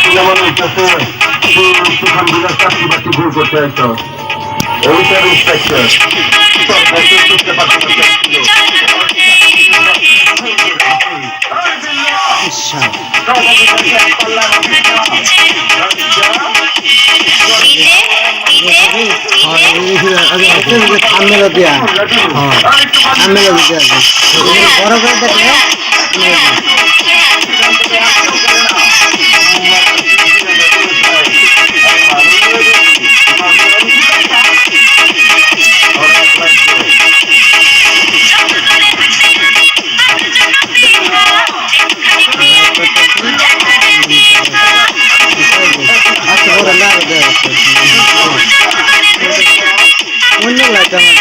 শুনে মনে হইতেছে সেখান থেকে চাকরি বাকরি ভুল করতে হইতো ওইটার ইন্সপেক্টর পারতে থামেলো দিয়া থামেলো দিয়া বড় করে দেখলে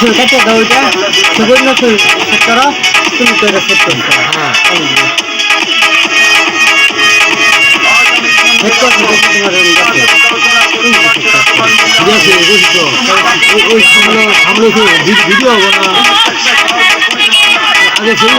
আসলে কত দাও এটা সুবর্ণ ফুল সত্তর তুমি তো এটা সত্তর হ্যাঁ সত্তর তোমার ভিডিও হবে না আগে সেই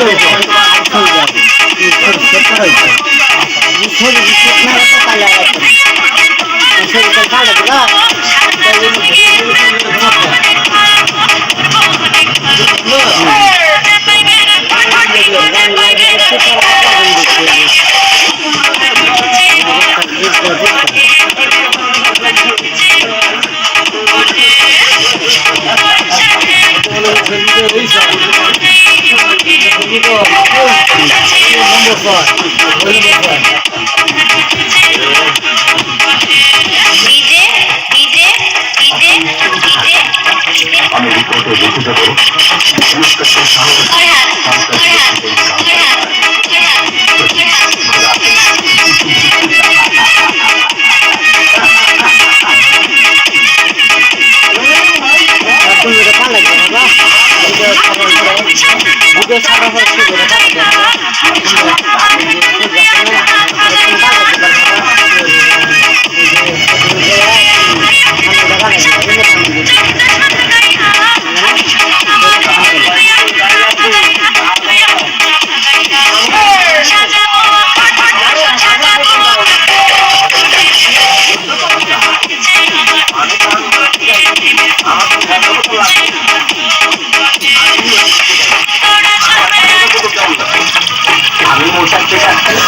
আমি রিপোর্টে লিখে দেবো ইন্সপেক্টর আমি মোটার